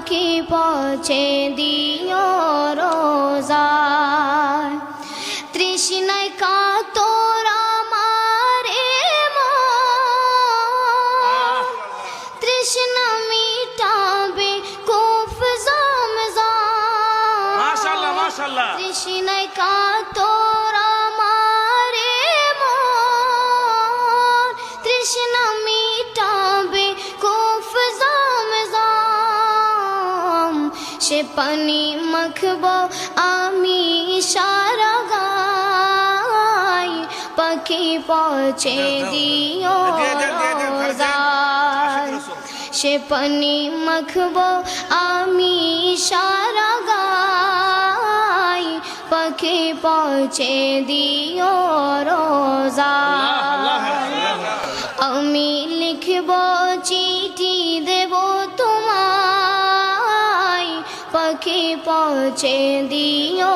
পাখি পৌঁছে দিও রোজায় তৃষ্ণায় কাতর আমারে মন তৃষ্ণা মিটাবে কুফ জামজাম মাশাআল্লাহ মাশাআল্লাহ তৃষ্ণায় কাতর পানি মাখব আমি সারা গাই পাখি পৌঁছে দিও সে পানি মাখব আমি সারা গাই পাখি পৌঁছে দিও রোজা। পাখি পৌঁছে দিও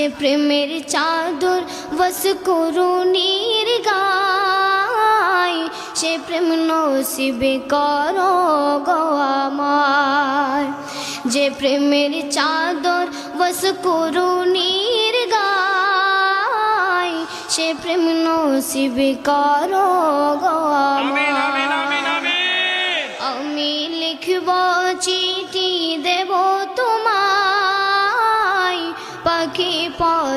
যে প্রেমের চাদর বস করুণীর গায় সে প্রেম নসিবে করো গো আমার যে প্রেমের চাদর বস করুণীর গায় সে প্রেম নসিবে করো গো আমি লিখব